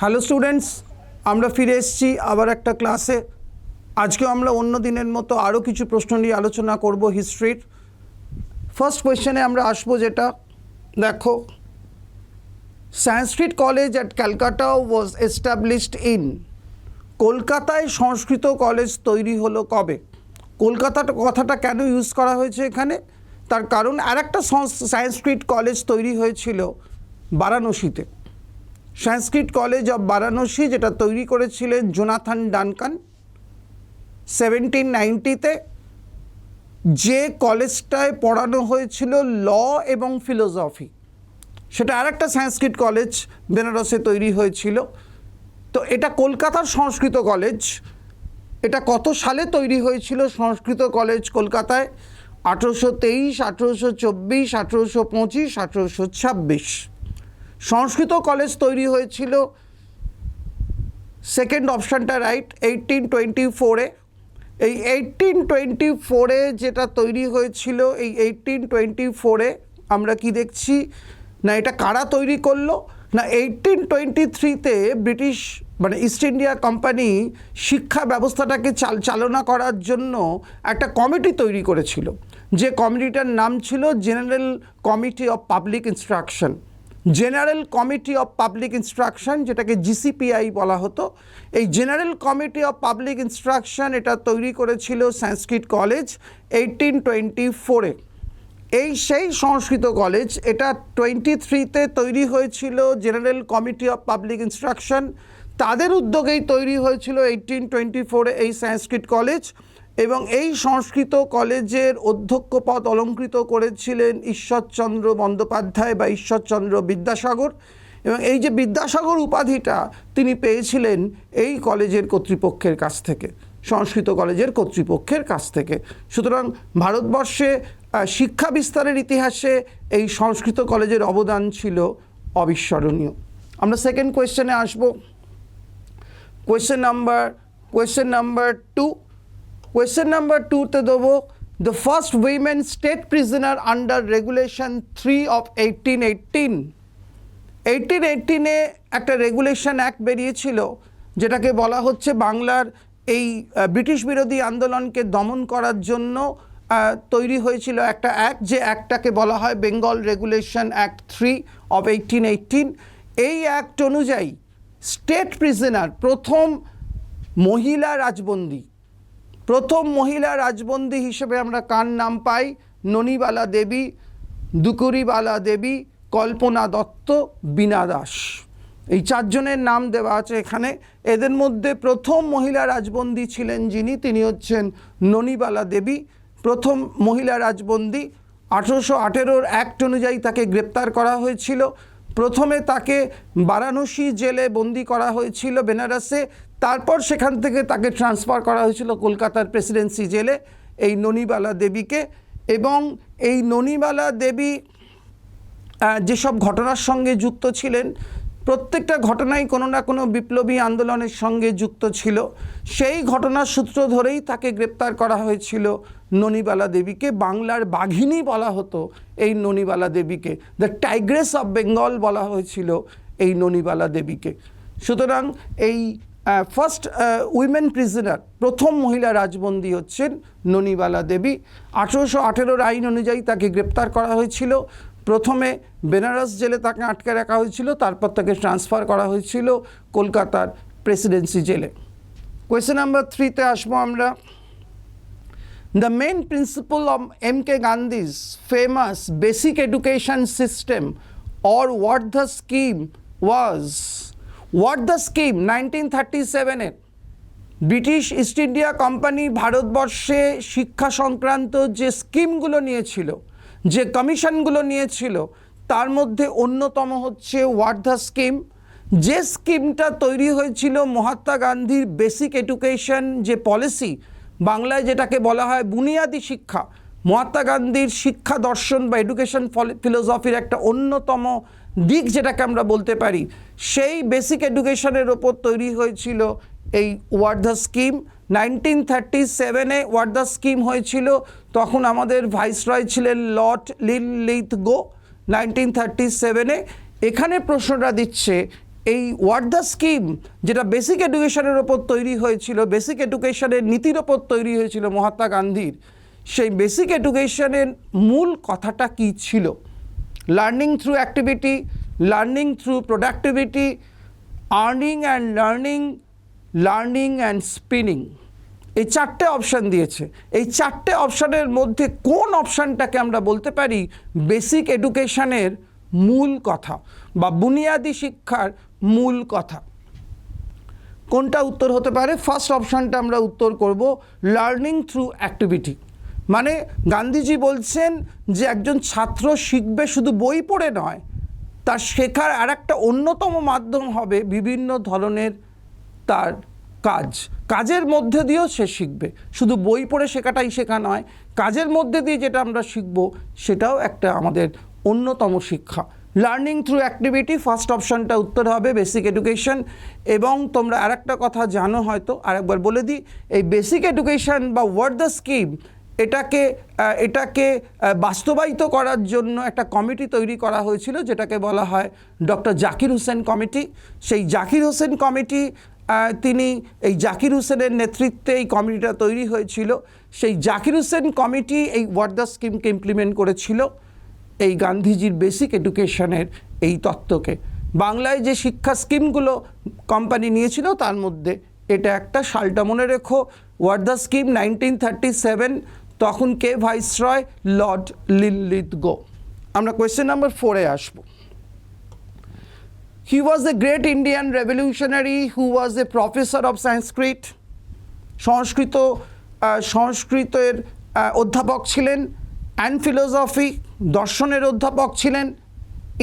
Hello students, আমরা ফিরে এসেছি আবার একটা ক্লাসে। আজকে আমরা অন্য দিনের মতো আরও কিছু প্রশ্ন নিয়ে আলোচনা করব হিস্ট্রির ফার্স্ট কোয়েশ্চেনে আমরা আসব যেটা, দেখো Sanskrit college at Calcutta was established in কলকাতায় সংস্কৃত কলেজ তৈরি হলো কবে? কলকাতাটা, কথাটা কেন ইউজ করা হয়েছে এখানে? তার কারণ আর একটা সংস্কৃত কলেজ তৈরি হয়েছিল বারাণসীতে। সংস্কৃত কলেজ অফ বারাণসী, যেটা তৈরি করেছিলেন জোনাথান ডানকান। সেভেন্টিন নাইনটিতে যে কলেজটায় পড়ানো হয়েছিল ল এবং ফিলোসফি, সেটা আর একটা সংস্কৃত কলেজ বেনারসে তৈরি হয়েছিল। তো এটা কলকাতার সংস্কৃত কলেজ। এটা কত সালে তৈরি হয়েছিল সংস্কৃত কলেজ কলকাতায়? আঠেরোশো তেইশ, আঠেরোশো চব্বিশ, আঠেরোশো পঁচিশ, আঠেরোশো ছাব্বিশ। সংস্কৃত কলেজ তৈরি হয়েছিল সেকেন্ড অপশানটা রাইট এইটিন টোয়েন্টি ফোরে এই এইটিন টোয়েন্টি ফোরে যেটা তৈরি হয়েছিল, এই এইটিন টোয়েন্টি ফোরে আমরা কি দেখছি? না, এটা কারা তৈরি করল? না এইটিন টোয়েন্টি থ্রিতে ব্রিটিশ মানে ইস্ট ইন্ডিয়া কোম্পানি শিক্ষা ব্যবস্থাটাকে চাল, চালনা করার জন্য একটা কমিটি তৈরি করেছিল। যে কমিটিটার নাম ছিল general committee of public instruction general committee of public instruction, যেটাকে জিসিপিআই বলা হতো, এই general committee of public instruction এটা তৈরি করেছিল সংস্কৃত কলেজ এইটিন টোয়েন্টি ফোরে এই সেই সংস্কৃত কলেজ, এটা টোয়েন্টি থ্রিতে তৈরি হয়েছিল general committee of public instruction. তাদের উদ্যোগেই তৈরি হয়েছিল এইটিন টোয়েন্টি ফোরে এই সংস্কৃত কলেজ। এবং এই সংস্কৃত কলেজের অধ্যক্ষ পদ অলঙ্কৃত করেছিলেন ঈশ্বরচন্দ্র বন্দ্যোপাধ্যায় বা ঈশ্বরচন্দ্র বিদ্যাসাগর এবং এই যে বিদ্যাসাগর উপাধিটা তিনি পেয়েছিলেন এই কলেজের কর্তৃপক্ষের কাছ থেকে, সংস্কৃত কলেজের কর্তৃপক্ষের কাছ থেকে। সুতরাং ভারতবর্ষে শিক্ষা বিস্তারের ইতিহাসে এই সংস্কৃত কলেজের অবদান ছিল অবিস্মরণীয়। আমরা সেকেন্ড কোয়েশ্চেনে আসব। Question number question number two question number টুতে দেবো the first women state prisoner under regulation three of eighteen eighteen eighteen এইটিনে একটা রেগুলেশন অ্যাক্ট বেরিয়েছিল, যেটাকে বলা হচ্ছে বাংলার এই ব্রিটিশ বিরোধী আন্দোলনকে দমন করার জন্য তৈরি হয়েছিল একটা অ্যাক্ট যে অ্যাক্টটাকে বলা হয় Bengal regulation act three of eighteen eighteen এই অ্যাক্ট অনুযায়ী স্টেট প্রিজনার প্রথম মহিলা রাজবন্দী প্রথম মহিলা রাজবন্দী হিসেবে আমরা কার নাম পাই? ননিবালা দেবী, দুকুরিবালা দেবী, কল্পনা দত্ত, বীণা দাস। এই চারজনের নাম দেওয়া আছে এখানে। এদের মধ্যে প্রথম মহিলা রাজবন্দী ছিলেন যিনি, তিনি হচ্ছেন ননিবালা দেবী। প্রথম মহিলা রাজবন্দী আঠেরোশো আঠেরোর অ্যাক্ট অনুযায়ী তাকে গ্রেপ্তার করা হয়েছিল। প্রথমে তাকে বারাণসী জেলে বন্দি করা হয়েছিল বেনারসে। তারপর সেখান থেকে তাকে ট্রান্সফার করা হয়েছিল কলকাতার প্রেসিডেন্সি জেলে এই ননিবালা দেবীকে। এবং এই ননিবালা দেবী যেসব ঘটনার সঙ্গে যুক্ত ছিলেন, প্রত্যেকটা ঘটনাই কোনো না কোনো বিপ্লবী আন্দোলনের সঙ্গে যুক্ত ছিল। সেই ঘটনার সূত্র ধরেই তাকে গ্রেপ্তার করা হয়েছিল ননিবালা দেবীকে। বাংলার বাঘিনী বলা হতো এই ননিবালা দেবীকে। দ্য টাইগ্রেস অফ বেঙ্গল বলা হয়েছিল এই ননিবালা দেবীকে। সুতরাং এই ফার্স্ট উইমেন প্রিজনার প্রথম মহিলা রাজবন্দী হচ্ছেন ননিবালা দেবী। আঠেরোশো আঠেরোর আইন অনুযায়ী তাকে গ্রেপ্তার করা হয়েছিল। প্রথমে বেনারস জেলে তাকে আটকে রাখা হয়েছিল তারপর তাকে ট্রান্সফার করা হয়েছিল কলকাতার প্রেসিডেন্সি জেলে। কোয়েশ্চেন নাম্বার থ্রিতে আসব আমরা। The The main principle of M.K. Gandhi's famous basic education system or what the scheme was, what the scheme? 1937 এর ব্রিটিশ ইস্ট ইন্ডিয়া কোম্পানি ভারতবর্ষে শিক্ষা সংক্রান্ত যে স্কিমগুলো নিয়েছিল, যে কমিশনগুলো নিয়েছিল, তার মধ্যে অন্যতম হচ্ছে হোয়াট দ্য স্কিম যে স্কিমটা তৈরি হয়েছিল মহাত্মা গান্ধীর বেসিক এডুকেশন যে পলিসি বাংলায় যেটাকে বলা হয় বুনিয়াদী শিক্ষা, মহাত্মা গান্ধীর শিক্ষা দর্শন বা এডুকেশন ফিলোসফির একটা অন্যতম দিক যেটাকে আমরা বলতে পারি, সেই বেসিক এডুকেশনের ওপর তৈরি হয়েছিল এই word the scheme nineteen thirty সেভেনে ওয়ার্ড দ্য স্কিম হয়েছিল, তখন আমাদের ভাইসরয় ছিলেন Lord Linlithgow nineteen thirty সেভেনে এখানে প্রশ্নটা দিচ্ছে, এই ওয়ার্ডা স্কিম যেটা বেসিক এডুকেশনের ওপর তৈরি হয়েছিল বেসিক এডুকেশনের নীতির ওপর তৈরি হয়েছিল মহাত্মা গান্ধীর, সেই বেসিক এডুকেশনের মূল কথাটা কি ছিল? Learning through activity learning through productivity earning and learning learning and spinning. এই চারটে অপশান দিয়েছে। এই চারটে অপশানের মধ্যে কোন অপশানটাকে আমরা বলতে পারি? বেসিক এডুকেশনের মূল কথা বা বুনিয়াদি শিক্ষার মূল কথা। কোনটা উত্তর হতে পারে? ফার্স্ট অপশানটা আমরা উত্তর করব, লার্নিং থ্রু অ্যাক্টিভিটি মানে গান্ধীজি বলছেন যে একজন ছাত্র শিখবে শুধু বই পড়ে নয়, তার শেখার আর একটা অন্যতম মাধ্যম হবে বিভিন্ন ধরনের তার কাজ। কাজের মধ্যে দিয়েও সে শিখবে। শুধু বই পড়ে শেখাটাই শেখা নয়, কাজের মধ্যে দিয়ে যেটা আমরা শিখব সেটাও একটা আমাদের অন্যতম শিক্ষা। লার্নিং থ্রু অ্যাক্টিভিটি ফার্স্ট অপশানটা উত্তর হবে বেসিক এডুকেশন এবং তোমরা আরেকটা কথা জানো হয়তো, আরেকবার বলে দিই, এই বেসিক এডুকেশন বা ওয়ার্ড দ্য স্কিম এটাকে এটাকে বাস্তবায়িত করার জন্য একটা কমিটি তৈরি করা হয়েছিল, যেটাকে বলা হয় ডক্টর জাকির হোসেন কমিটি। সেই জাকির হোসেন কমিটি তিনি এই জাকির হোসেনের নেতৃত্বে এই কমিটিটা তৈরি হয়েছিল। সেই জাকির হোসেন কমিটি এই ওয়ার্ডা স্কিমকে ইমপ্লিমেন্ট করেছিল এই গান্ধীজির বেসিক এডুকেশনের এই তত্ত্বকে। বাংলায় যে শিক্ষা স্কিমগুলো কোম্পানি নিয়েছিল, তার মধ্যে এটা একটা। সালটা মনে রেখো Wardha scheme nineteen thirty seven তখন কে ভাইসরয়? লর্ড লিলিত গো। আমরা কোয়েশ্চেন নাম্বার ফোরে আসব। He was a great Indian revolutionary who was a professor of Sanskrit. সংস্কৃত সংস্কৃতের অধ্যাপক ছিলেন অ্যান্ড ফিলোসফি দর্শনের অধ্যাপক ছিলেন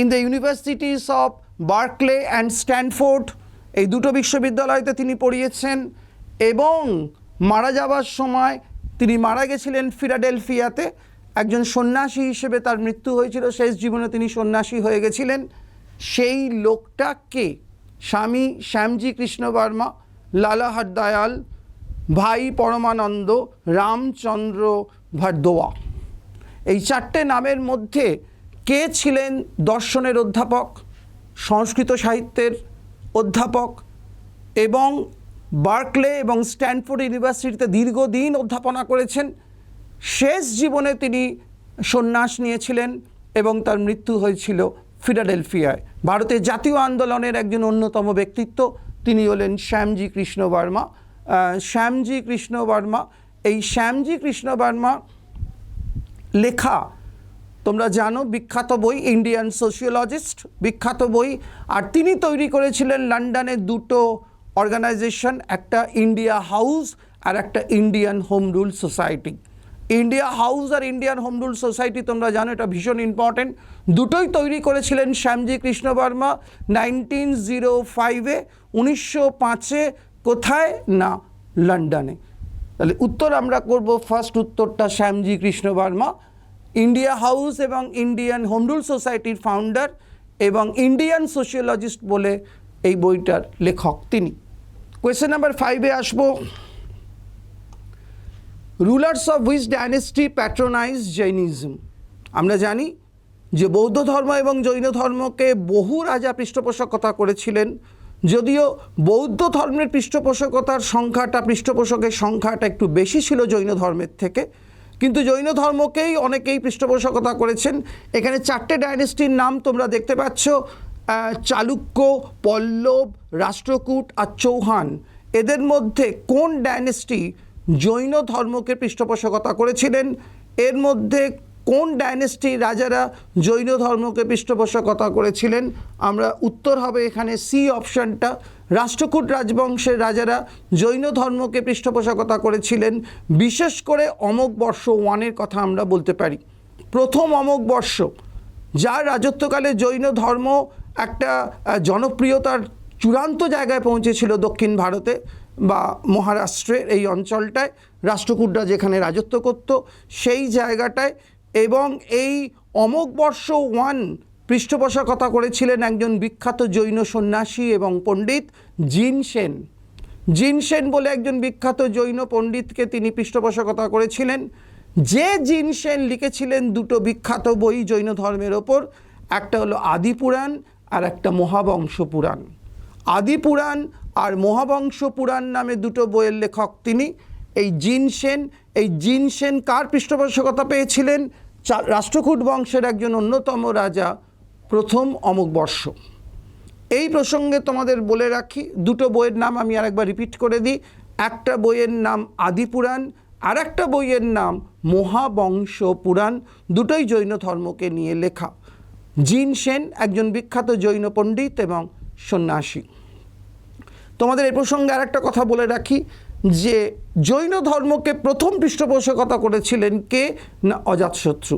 in the universities of Berkeley and Stanford এই দুটো বিশ্ববিদ্যালয়তে তিনি পড়িয়েছেন এবং মারা যাওয়ার সময় তিনি মারা গেছিলেন ফিলাডেলফিয়াতে। একজন সন্ন্যাসী হিসেবে তার মৃত্যু হয়েছিল, শেষ জীবনে তিনি সন্ন্যাসী হয়ে গেছিলেন। সেই লোকটাকে স্বামী শ্যামজি কৃষ্ণ বর্মা লালা হরদয়াল, ভাই পরমানন্দ, রামচন্দ্র ভারদোয়া। এই চারটে নামের মধ্যে কে ছিলেন দর্শনের অধ্যাপক, সংস্কৃত সাহিত্যের অধ্যাপক এবং বার্কলে এবং স্ট্যানফোর্ড ইউনিভার্সিটিতে দীর্ঘদিন অধ্যাপনা করেছেন। শেষ জীবনে তিনি সন্ন্যাস নিয়েছিলেন এবং তার মৃত্যু হয়েছিল ফিলাডেলফিয়ায়। ভারতের জাতীয় আন্দোলনের একজন অন্যতম ব্যক্তিত্ব তিনি হলেন শ্যামজি কৃষ্ণ বর্মা। শ্যামজি কৃষ্ণ বর্মা, এই শ্যামজি কৃষ্ণ বর্মা লেখা, তোমরা জানো, বিখ্যাত বই ইন্ডিয়ান সোশিওলজিস্ট, বিখ্যাত বই। আর তিনি তৈরি করেছিলেন লন্ডনের দুটো অর্গানাইজেশন, একটা ইন্ডিয়া হাউস আর একটা Indian home rule society India house আর ইন্ডিয়ান হোম রুল সোসাইটি তোমরা জানো, এটা ভীষণ ইম্পর্টেন্ট দুটোই তৈরি করেছিলেন শ্যামজি কৃষ্ণ বর্মা নাইনটিন জিরো ফাইভে উনিশশো পাঁচে কোথায়? না লন্ডনে তাহলে উত্তর আমরা করব ফার্স্ট উত্তরটা শ্যামজি কৃষ্ণ বর্মা। ইন্ডিয়া হাউস এবং ইন্ডিয়ান হোম রুল সোসাইটির ফাউন্ডার এবং ইন্ডিয়ান সোশিওলজিস্ট বলে এই বইটার লেখক তিনি। কোয়েশ্চেন নাম্বার ফাইভে আসব। Rulers of which dynasty patronize Jainism আমরা জানি যে বৌদ্ধ ধর্ম এবং জৈন ধর্মকে বহু রাজা পৃষ্ঠপোষকতা করেছিলেন। যদিও বৌদ্ধ ধর্মের পৃষ্ঠপোষকতার সংখ্যাটা, পৃষ্ঠপোষকের সংখ্যাটা একটু বেশি ছিল জৈন ধর্মের থেকে। কিন্তু জৈন ধর্মকেই অনেকেই পৃষ্ঠপোষকতা করেছেন। এখানে চারটে ডাইনেস্টির নাম তোমরা দেখতে পাচ্ছ। চালুক্য, পল্লব, রাষ্ট্রকূট আর চৌহান, এদের মধ্যে কোন ডাইনেস্টি জৈন ধর্মকে পৃষ্ঠপোষকতা করেছিলেন? এর মধ্যে কোন ডাইনেস্টি রাজারা জৈন ধর্মকে পৃষ্ঠপোষকতা করেছিলেন? আমরা উত্তর হবে এখানে সি অপশানটা। রাষ্ট্রকূট রাজবংশের রাজারা জৈন ধর্মকে পৃষ্ঠপোষকতা করেছিলেন। বিশেষ করে অমোঘ বর্ষ ওয়ানের কথা আমরা বলতে পারি। প্রথম অমোঘ বর্ষ, যার রাজত্বকালে জৈন ধর্ম একটা জনপ্রিয়তার চূড়ান্ত জায়গায় পৌঁছেছিল দক্ষিণ ভারতে বা মহারাষ্ট্রের এই অঞ্চলটায়। রাষ্ট্রকূটরা যেখানে রাজত্ব করত, সেই জায়গাটায় এবং এই অমোঘ বর্ষ ওয়ান পৃষ্ঠপোষকতা করেছিলেন একজন বিখ্যাত জৈন সন্ন্যাসী এবং পণ্ডিত জিন সেন। জিন সেন বলে একজন বিখ্যাত জৈন পণ্ডিতকে তিনি পৃষ্ঠপোষকতা করেছিলেন। যে জিন সেন লিখেছিলেন দুটো বিখ্যাত বই জৈন ধর্মের ওপর, একটা হলো আদিপুরাণ আর একটা মহাবংশ পুরাণ। আদি পুরাণ আর মহাবংশ পুরাণ নামে দুটো বইয়ের লেখক তিনি। এই জিন সেন, এই জিন সেন কার পৃষ্ঠপোষকতা পেয়েছিলেন? রাষ্ট্রকূট বংশের একজন অন্যতম রাজা প্রথম অমুক বর্ষ। এই প্রসঙ্গে তোমাদের বলে রাখি, দুটো বইয়ের নাম আমি আরেকবার রিপিট করে দিই। একটা বইয়ের নাম আদিপুরাণ আর একটা বইয়ের নাম মহাবংশ পুরাণ। দুটোই জৈন ধর্মকে নিয়ে লেখা। জিন সেন একজন বিখ্যাত জৈন পণ্ডিত এবং সন্ন্যাসী। তোমাদের এই প্রসঙ্গে আর একটা কথা বলে রাখি যে জৈন ধর্মকে প্রথম পৃষ্ঠপোষকতা করেছিলেন কে? না অজাতশত্রু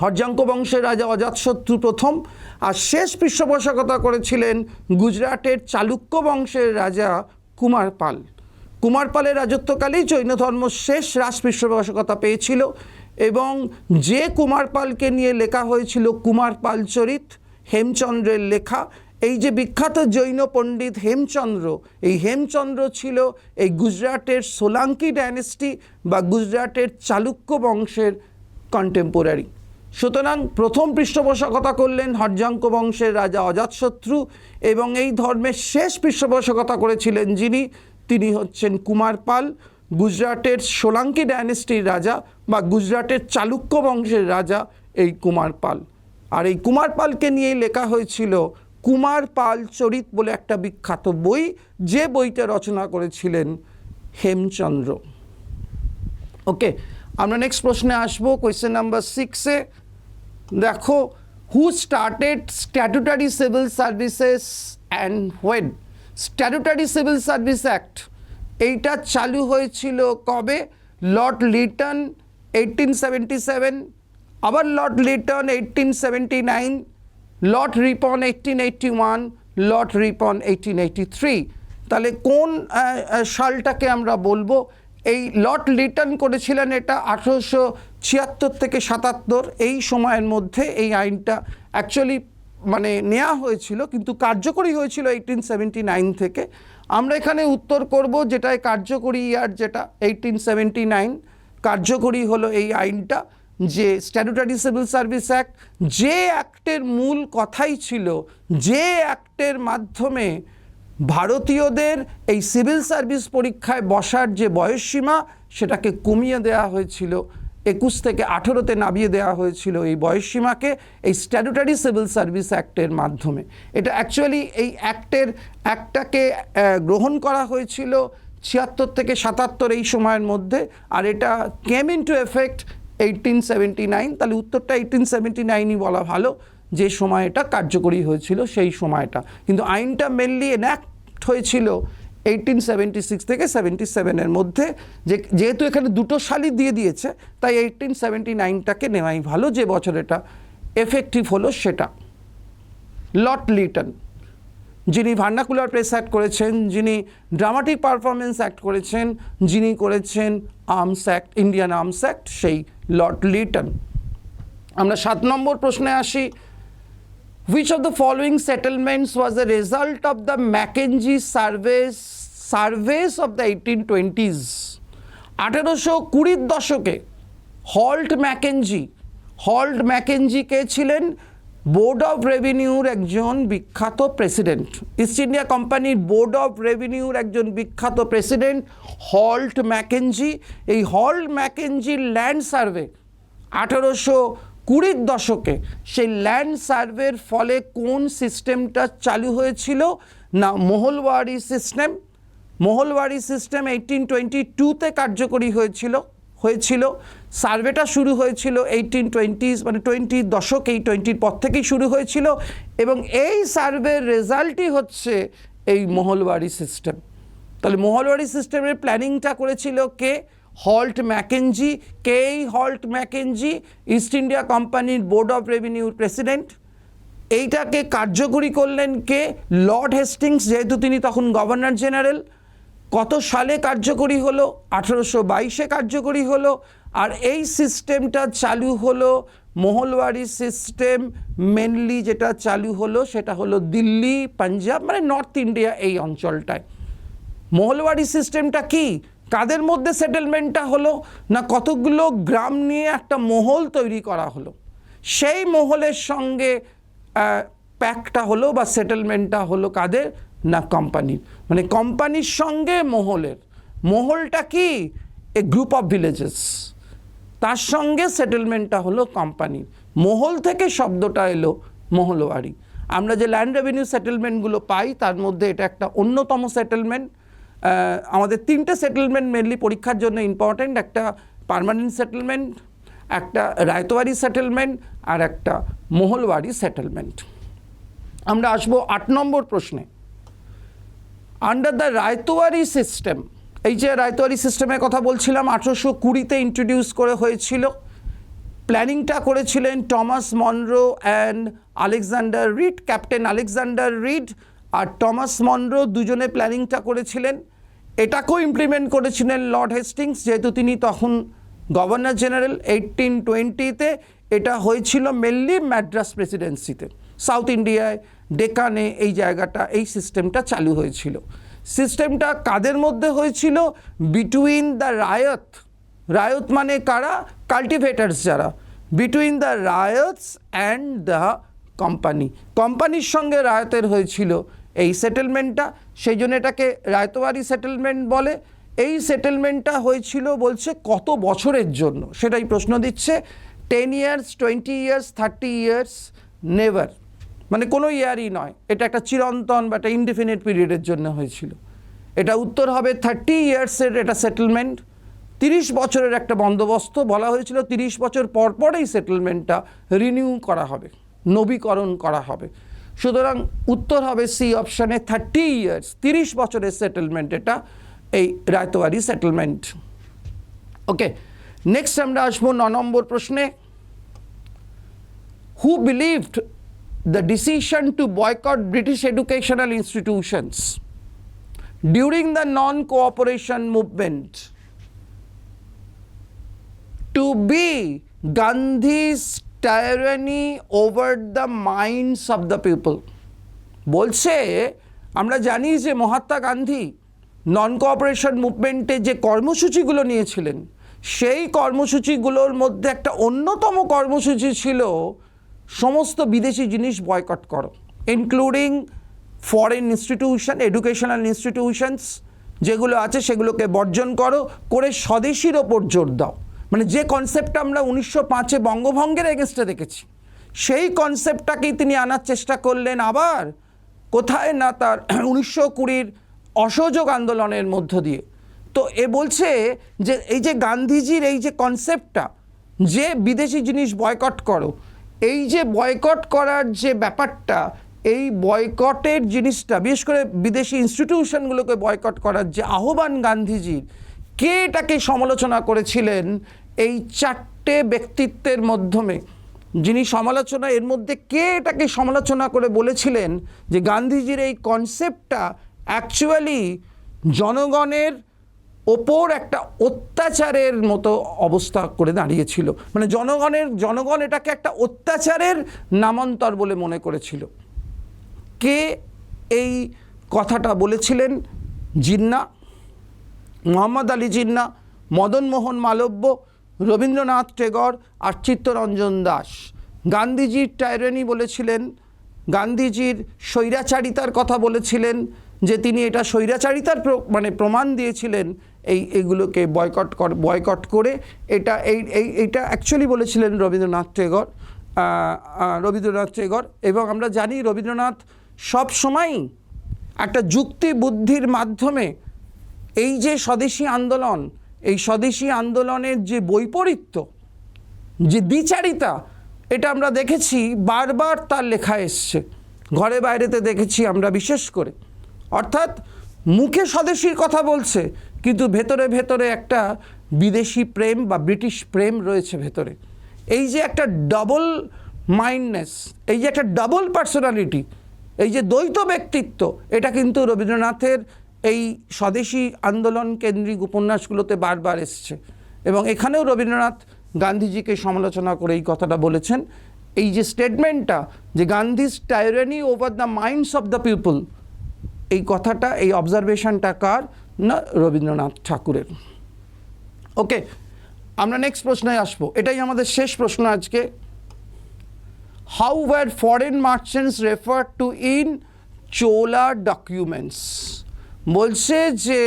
হরজাঙ্ক বংশের রাজা অজাতশত্রু প্রথম আর শেষ পৃষ্ঠপোষকতা করেছিলেন গুজরাটের চালুক্য বংশের রাজা কুমার পাল। রাজত্বকালেই জৈন ধর্ম শেষ রাস পৃষ্ঠপোষকতা পেয়েছিল। এবং যে কুমার পালকে নিয়ে লেখা হয়েছিল কুমার পাল চরিত, হেমচন্দ্রের লেখা, এই যে বিখ্যাত জৈন পণ্ডিত হেমচন্দ্র, এই হেমচন্দ্র ছিল এই গুজরাটের সোলাঙ্কি ডাইনেস্টি বা গুজরাটের চালুক্য বংশের কন্টেম্পোরারি সুতরাং প্রথম পৃষ্ঠপোষকতা করলেন হরজাঙ্ক বংশের রাজা অজাতশত্রু এবং এই ধর্মের শেষ পৃষ্ঠপোষকতা করেছিলেন যিনি, তিনি হচ্ছেন কুমার পাল। গুজরাটের সোলাঙ্কি ডাইনেস্টির রাজা বা গুজরাটের চালুক্য বংশের রাজা এই কুমার পাল। আর এই কুমার পালকে নিয়েই লেখা হয়েছিল কুমার পাল চরিত বলে একটা বিখ্যাত বই, যে বইটা রচনা করেছিলেন হেমচন্দ্র। ওকে, আমরা নেক্সট প্রশ্নে আসব কোয়েশ্চেন নাম্বার সিক্সে দেখো who started statutory civil services and when statutory civil service act এইটা চালু হয়েছিল কবে? লর্ড লিটন এইটিন সেভেন আবার lord Lytton eighteen nine lord Ripon eighteen eighty one lord Ripon eighteen eighty three তাহলে কোন সালটাকে আমরা বলব? এই লর্ড লিটন করেছিলেন এটা আঠেরোশো ছিয়াত্তর থেকে সাতাত্তর, এই সময়ের মধ্যে এই আইনটা অ্যাকচুয়ালি মানে নেওয়া হয়েছিল, কিন্তু কার্যকরী হয়েছিল এইটিন নাইন থেকে। আমরা এখানে উত্তর করব যেটায় কার্যকরী ইয়ার যেটা এইটিন সেভেন্টি নাইন কার্যকরী হলো এই আইনটা যে স্ট্যাটুটারি সিভিল সার্ভিস অ্যাক্ট যে অ্যাক্টের মূল কথাই ছিল, যে অ্যাক্টের মাধ্যমে ভারতীয়দের এই সিভিল সার্ভিস পরীক্ষায় বসার যে বয়সসীমা, সেটাকে কমিয়ে দেওয়া হয়েছিল। একুশ থেকে আঠেরোতে নামিয়ে দেওয়া হয়েছিল এই বয়সসীমাকে এই স্ট্যাটুটারি সিভিল সার্ভিস অ্যাক্টের মাধ্যমে। এটা অ্যাকচুয়ালি এই অ্যাক্টের, অ্যাক্টটাকে গ্রহণ করা হয়েছিল ছিয়াত্তর থেকে সাতাত্তর এই সময়ের মধ্যে, আর এটা came into effect eighteen seventy nine তাহলে উত্তরটা এইটিন সেভেন্টি নাইনই বলা ভালো, যে সময় এটা কার্যকরী হয়েছিল সেই সময়টা। কিন্তু আইনটা মেনলি এনাক্ট হয়েছিল এইটিন সেভেন্টি সিক্স থেকে সেভেন্টি সেভেনের মধ্যে যে, যেহেতু এখানে দুটো সালই দিয়ে দিয়েছে, তাই এইটিন সেভেন্টি নাইনটাকে নেওয়াই ভালো, যে বছর এটা এফেক্টিভ হলো সেটা। লর্ড লিটন, যিনি ভার্নাকুলার প্রেস অ্যাক্ট করেছেন, যিনি ড্রামাটিক পারফরমেন্স অ্যাক্ট করেছেন, যিনি করেছেন arms act, Indian arms act, সেই লর্ড লিটন। আমরা সাত নম্বর প্রশ্নে আসি। Which of the following settlements was a result of the Mackenzie surveys, surveys of the 1820s? আঠেরোশো কুড়ির দশকে হল্ট ম্যাকেনজি হল্ট ম্যাকেনজি কে ছিলেন? বোর্ড অফ রেভিনিউর একজন বিখ্যাত প্রেসিডেন্ট ইস্ট ইন্ডিয়া কোম্পানির বোর্ড অফ রেভিনিউর একজন বিখ্যাত প্রেসিডেন্ট হল্ট ম্যাকেনজি এই হল্ট ম্যাকেনজির ল্যান্ড সার্ভে আঠেরোশো কুড়ির দশকে সেই ল্যান্ড সার্ভের ফলে কোন সিস্টেমটা চালু হয়েছিল? না, Mahalwari system. Mahalwari system eighteen twenty টুতে কার্যকরী হয়েছিল হয়েছিল। সার্ভেটা শুরু হয়েছিল এইটিন টোয়েন্টিজ মানে টোয়েন্টির দশক, এই টোয়েন্টির পর থেকেই শুরু হয়েছিল এবং এই সার্ভের রেজাল্টই হচ্ছে এই মোহলওয়ারি সিস্টেম। তাহলে মোহলওয়ারি সিস্টেমের প্ল্যানিংটা করেছিল কে? হল্ট ম্যাকেনজি কে হল্ট ম্যাকেনজি ইস্ট ইন্ডিয়া কোম্পানির বোর্ড অফ রেভিনিউর প্রেসিডেন্ট এইটাকে কার্যকরী করলেন কে? লর্ড হেস্টিংস যেহেতু তিনি তখন গভর্নর জেনারেল কত সালে কার্যকরী হলো? আঠেরোশো বাইশে কার্যকরী হলো। আর এই সিস্টেমটা চালু হলো মোহলওয়ারি সিস্টেম মেনলি যেটা চালু হলো সেটা হলো দিল্লি, পাঞ্জাব মানে নর্থ ইন্ডিয়া এই অঞ্চলটায়। মহলবাড়ি সিস্টেমটা কি? কাদের মধ্যে সেটেলমেন্টটা হলো না কতগুলো গ্রাম নিয়ে একটা মহল তৈরি করা হলো? সেই মহলের সঙ্গে প্যাকটা হলো বা সেটেলমেন্টটা হলো কাদের না কোম্পানির মানে কোম্পানির সঙ্গে মহলের। মহলটা কি? এ গ্রুপ অফ ভিলেজেস তার সঙ্গে সেটেলমেন্টটা হলো কোম্পানির মহল থেকে শব্দটা এলো মহলবাড়ি আমরা যে ল্যান্ড রেভিনিউ সেটেলমেন্টগুলো পাই, তার মধ্যে এটা একটা অন্যতম সেটেলমেন্ট আমাদের তিনটে সেটেলমেন্ট মেনলি পরীক্ষার জন্য ইম্পর্ট্যান্ট একটা পার্মানেন্ট সেটেলমেন্ট একটা রায়তবাড়ি সেটেলমেন্ট আর একটা মহলবাড়ি সেটেলমেন্ট আমরা আসব আট নম্বর প্রশ্নে। আন্ডার দ্য রায়তোয়ারি সিস্টেম এই যে রায়তোয়ারি সিস্টেমের কথা বলছিলাম, আঠেরোশো কুড়িতে ইন্ট্রোডিউস করে হয়েছিল। প্ল্যানিংটা করেছিলেন Thomas Munro and Alexander Read captain Alexander Read R Thomas Munro দুজনে প্ল্যানিংটা করেছিলেন। এটাকেও ইমপ্লিমেন্ট করেছিলেন লর্ড হেস্টিংস যেহেতু তিনি তখন গভর্নর জেনারেল এইটিন টোয়েন্টিতে এটা হয়েছিল মেনলি ম্যাড্রাস প্রেসিডেন্সিতে সাউথ ইন্ডিয়ায় ডেকানে এই জায়গাটা, এই সিস্টেমটা চালু হয়েছিল। সিস্টেমটা কাদের মধ্যে হয়েছিল? বিটুইন দ্য রায়ত রায়ত মানে কারা? কাল্টিভেটার্স যারা। Between the ryots and the company কোম্পানির সঙ্গে রায়তের হয়েছিল এই সেটেলমেন্টটা সেই জন্য এটাকে রায়তবাড়ি সেটেলমেন্ট বলে। এই সেটেলমেন্টটা হয়েছিল বলছে কত বছরের জন্য? সেটাই প্রশ্ন দিচ্ছে। Ten years twenty years thirty years never মানে কোনো ইয়ারই নয়। এটা একটা চিরন্তন বা একটা ইনডিফিনিট পিরিয়ডের জন্য হয়েছিল। এটা উত্তর হবে থার্টি ইয়ার্সের এটা সেটেলমেন্ট তিরিশ বছরের একটা বন্দোবস্ত বলা হয়েছিল। তিরিশ বছর পর পর সেটেলমেন্টটা রিনিউ করা হবে। নবীকরণ করা হবে। সুতরাং উত্তর হবে সি অপশানে থার্টি ইয়ার্স তিরিশ বছরের সেটেলমেন্ট এটা এই রায়তোয়ারি সেটেলমেন্ট ওকে নেক্সট আমরা আসব ন নম্বর প্রশ্নে who believed the decision to boycott British educational institutions during the non cooperation movement to be Gandhi's tyranny over the minds of the people. বলছে, আমরা জানি যে মহাত্মা গান্ধী নন কোঅপারেশন মুভমেন্টে যে কর্মসূচিগুলো নিয়েছিলেন, সেই কর্মসূচিগুলোর মধ্যে একটা অন্যতম কর্মসূচি ছিল সমস্ত বিদেশি জিনিস বয়কট করো including foreign institution educational institutions যেগুলো আছে সেগুলোকে বর্জন করো, করে স্বদেশির ওপর জোর দাও মানে যে কনসেপ্টটা আমরা উনিশশো পাঁচে বঙ্গভঙ্গের এগেনস্টে দেখেছি, সেই কনসেপ্টটাকেই তিনি আনার চেষ্টা করলেন আবার কোথায় না তার উনিশশো কুড়ির অসহযোগ আন্দোলনের মধ্য দিয়ে। তো এ বলছে যে, এই যে গান্ধীজির এই যে কনসেপ্টটা যে বিদেশি জিনিস বয়কট করো, এই যে বয়কট করার যে ব্যাপারটা, এই বয়কটের জিনিসটা, বিশেষ করে বিদেশি ইনস্টিটিউশনগুলোকে বয়কট করার যে আহ্বান গান্ধীজির, কে এটাকে সমালোচনা করেছিলেন এই চারটে ব্যক্তিত্বের মাধ্যমে যিনি সমালোচনা, এর মধ্যে কে এটাকে সমালোচনা করে বলেছিলেন যে গান্ধীজির এই কনসেপ্টটা অ্যাকচুয়ালি জনগণের ওপর একটা অত্যাচারের মতো অবস্থা করে দাঁড়িয়েছিল। মানে জনগণের, জনগণ এটাকে একটা অত্যাচারের নামান্তর বলে মনে করেছিল। কে এই কথাটা বলেছিলেন? জিন্না, মোহাম্মদ আলী জিন্না মদন মোহন মালব্য রবীন্দ্রনাথ টেগর আর চিত্তরঞ্জন দাস। গান্ধীজির টাইরানি বলেছিলেন, গান্ধীজির স্বৈরাচারিতার কথা বলেছিলেন, যে তিনি এটা স্বৈরাচারিতার মানে প্রমাণ দিয়েছিলেন, এই, এগুলোকে বয়কট কর, বয়কট করে এটা, এই এই এইটা অ্যাকচুয়ালি বলেছিলেন রবীন্দ্রনাথ টেগর রবীন্দ্রনাথ টেগর। এবং আমরা জানি রবীন্দ্রনাথ সব সময়ই একটা যুক্তি বুদ্ধির মাধ্যমে এই যে স্বদেশী আন্দোলন এই স্বদেশী আন্দোলনের যে বৈপরীত্য, যে দ্বিচারিতা, এটা আমরা দেখেছি, বারবার তার লেখা এসছে। ঘরে বাইরেতে দেখেছি আমরা বিশেষ করে। অর্থাৎ মুখে স্বদেশীর কথা বলছে, কিন্তু ভেতরে ভেতরে একটা বিদেশি প্রেম বা ব্রিটিশ প্রেম রয়েছে ভেতরে। এই যে একটা ডবল মাইন্ডনেস এই যে একটা ডবল পার্সোনালিটি এই যে দ্বৈত ব্যক্তিত্ব, এটা কিন্তু রবীন্দ্রনাথের এই স্বদেশী আন্দোলন কেন্দ্রিক উপন্যাসগুলোতে বারবার এসছে। এবং এখানেও রবীন্দ্রনাথ গান্ধীজিকে সমালোচনা করে এই কথাটা বলেছেন। এই যে স্টেটমেন্টটা যে Gandhi's tyranny over the minds of the people এই কথাটা, এই অবজারভেশনটা কার? না, রবীন্দ্রনাথ ঠাকুরের। ওকে, আমরা নেক্সট প্রশ্নে আসব। এটাই আমাদের শেষ প্রশ্ন আজকে। How were foreign merchants referred to in Chola documents বলছে যে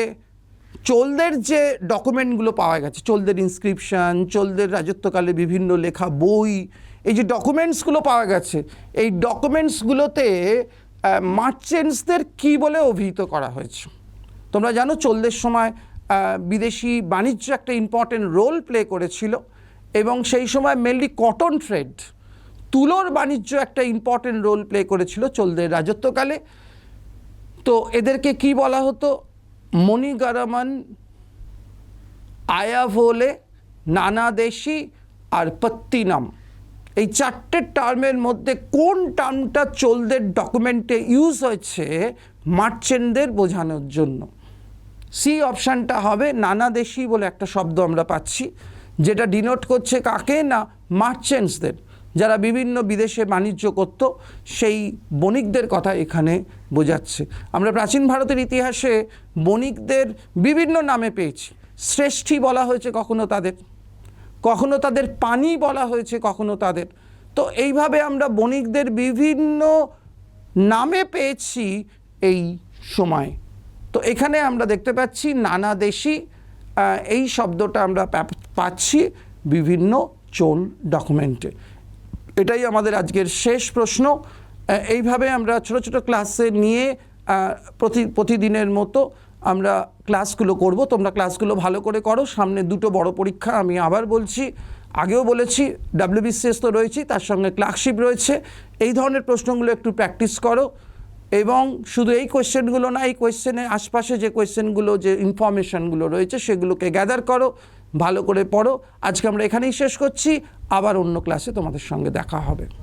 চোলদের যে ডকুমেন্টগুলো পাওয়া গেছে, চোলদের ইনস্ক্রিপশন চোলদের রাজত্বকালে বিভিন্ন লেখা বই, এই যে ডকুমেন্টসগুলো পাওয়া গেছে, এই ডকুমেন্টসগুলোতে মার্চেন্টসদের কী বলে অভিহিত করা হয়েছে? তোমরা জানো চোলদের সময় বিদেশি বাণিজ্য একটা ইম্পর্টেন্ট রোল প্লে করেছিল এবং সেই সময় মেনলি কটন ট্রেড তুলোর বাণিজ্য একটা ইম্পর্টেন্ট রোল প্লে করেছিল চোলদের রাজত্বকালে। তো এদেরকে কি বলা হতো? মণিগারামান, আয়াভোলে, নানাদেশি আর পত্তিনাম। এই চারটে টার্মের মধ্যে কোন টার্মটা চোলদের ডকুমেন্টে ইউজ হয়েছে মার্চেন্টদের বোঝানোর জন্য? সি অপশানটা হবে নানাদেশি বলে একটা শব্দ আমরা পাচ্ছি, যেটা ডিনোট করছে কাকে? না মার্চেন্টসদের। যারা বিভিন্ন বিদেশে বাণিজ্য করত, সেই বণিকদের কথা এখানে বোঝাচ্ছে। আমরা প্রাচীন ভারতের ইতিহাসে বণিকদের বিভিন্ন নামে পেয়েছি। শ্রেষ্ঠী বলা হয়েছে কখনো তাদের কখনো তাদের পানি বলা হয়েছে কখনো তাদের। তো এইভাবে আমরা বণিকদের বিভিন্ন নামে পেয়েছি এই সময়। তো এখানে আমরা দেখতে পাচ্ছি নানা দেশি এই শব্দটা আমরা পাচ্ছি বিভিন্ন চোল ডকুমেন্টে এটাই আমাদের আজকের শেষ প্রশ্ন। এইভাবে আমরা ছোট ছোট ক্লাসে নিয়ে প্রতি, প্রতিদিনের মতো আমরা ক্লাসগুলো করব। তোমরা ক্লাসগুলো ভালো করে করো। সামনে দুটো বড় পরীক্ষা আমি আবার বলছি, আগেও বলেছি, ডাব্লিউবিসিএস তো রয়েছে, তার সঙ্গে ক্লার্কশিপ রয়েছে। এই ধরনের প্রশ্নগুলো একটু প্র্যাকটিস করো এবং শুধু এই কোয়েশ্চেনগুলো না, এই কোয়েশ্চেনের আশপাশে যে কোয়েশ্চেনগুলো, যে ইনফরমেশনগুলো রয়েছে, সেগুলোকে গ্যাদার করো। ভালো করে পড়ো। আজকে আমরা এখানেই শেষ করছি। আবার অন্য ক্লাসে তোমাদের সঙ্গে দেখা হবে।